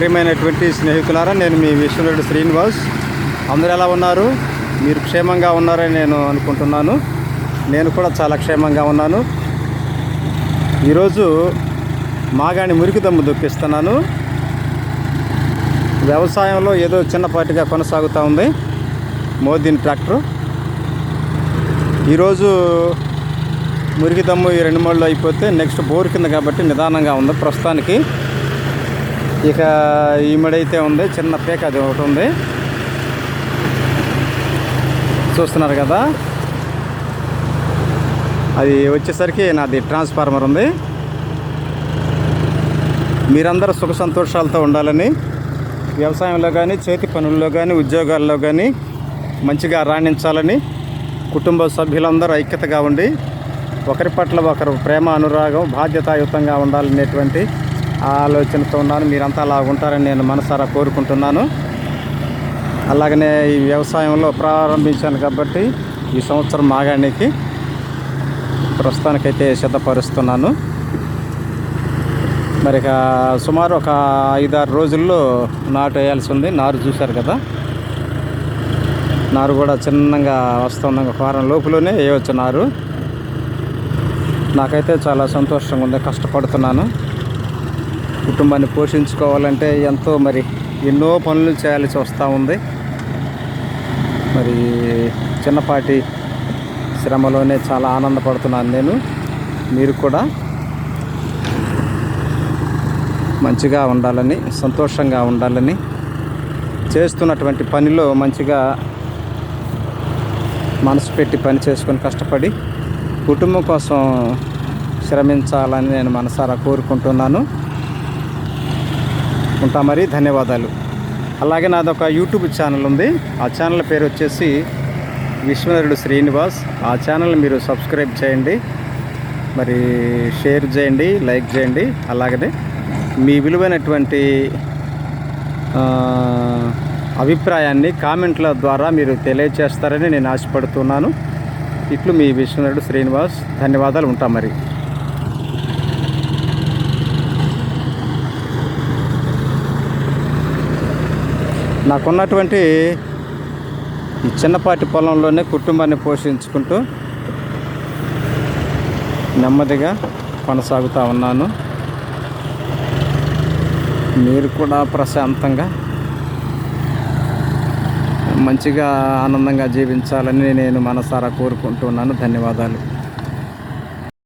ప్రియమైనటువంటి స్నేహితులారా నేను మీ విశ్వనుడు శ్రీనివాస్. అందరూ ఎలా ఉన్నారు? మీరు క్షేమంగా ఉన్నారని నేను అనుకుంటున్నాను. నేను కూడా చాలా క్షేమంగా ఉన్నాను. ఈరోజు మాగాణి మురికి దమ్ము వ్యవసాయంలో ఏదో చిన్నపాటిగా కొనసాగుతూ ఉంది. మోదీని ట్రాక్టర్. ఈరోజు మురికి దమ్ము ఈ రెండు మూడులో అయిపోతే నెక్స్ట్ బోర్ కింద కాబట్టి నిదానంగా ఉంది ప్రస్తుతానికి. ఇక ఈమెడైతే ఉంది చిన్న పేక అది ఒకటి ఉంది. చూస్తున్నారు కదా. అది వచ్చేసరికి నాది ట్రాన్స్ఫార్మర్ ఉంది. మీరందరూ సుఖ సంతోషాలతో ఉండాలని వ్యవసాయంలో కానీ చేతి పనుల్లో కానీ ఉద్యోగాల్లో కానీ మంచిగా రాణించాలని కుటుంబ సభ్యులందరూ ఐక్యతగా ఉండి ఒకరి పట్ల ఒకరు ప్రేమ అనురాగం బాధ్యతాయుతంగా ఉండాలనేటువంటి ఆలోచనతో ఉన్నాను. మీరంతా అలా ఉంటారని నేను మనసారా కోరుకుంటున్నాను. అలాగనే ఈ వ్యవసాయంలో ప్రారంభించాను కాబట్టి ఈ సంవత్సరం మాగానికి ప్రస్తుతానికైతే సిద్ధపరుస్తున్నాను. మరి ఇక సుమారు ఒక ఐదారు రోజుల్లో నాటు వేయాల్సి ఉంది నారు చూశారు కదా? నారు కూడా చిన్నగా వస్తుంది ఒక వారం లోపులోనే వేయవచ్చు నారు. నాకైతే చాలా సంతోషంగా ఉంది. కష్టపడుతున్నాను. కుటుంబాన్ని పోషించుకోవాలంటే ఎంతో మరి ఎన్నో పనులు చేయాల్సి వస్తూ ఉంది. మరి చిన్నపాటి శ్రమలోనే చాలా ఆనందపడుతున్నాను నేను. మీరు కూడా మంచిగా ఉండాలని సంతోషంగా ఉండాలని చేస్తున్నటువంటి పనిలో మంచిగా మనసు పెట్టి పని చేసుకొని కష్టపడి కుటుంబం కోసం శ్రమించాలని నేను మనసారా కోరుకుంటున్నాను. ఉంటా మరి. ధన్యవాదాలు. అలాగే నాది ఒక యూట్యూబ్ ఛానల్ ఉంది. ఆ ఛానల్ పేరు వచ్చేసి విశ్వనరుడు శ్రీనివాస్. ఆ ఛానల్ మీరు సబ్స్క్రైబ్ చేయండి. మరి షేర్ చేయండి లైక్ చేయండి. అలాగనే మీ విలువైనటువంటి అభిప్రాయాన్ని కామెంట్ల ద్వారా మీరు తెలియచేస్తారని నేను ఆశపడుతున్నాను. ఇట్లు మీ విశ్వనరుడు శ్రీనివాస్. ధన్యవాదాలు. ఉంటాం మరి. నాకున్నటువంటి ఈ చిన్నపాటి పొలంలోనే కుటుంబాన్ని పోషించుకుంటూ నెమ్మదిగా కొనసాగుతూ ఉన్నాను. మీరు కూడా ప్రశాంతంగా మంచిగా ఆనందంగా జీవించాలని నేను మనసారా కోరుకుంటున్నాను ధన్యవాదాలు.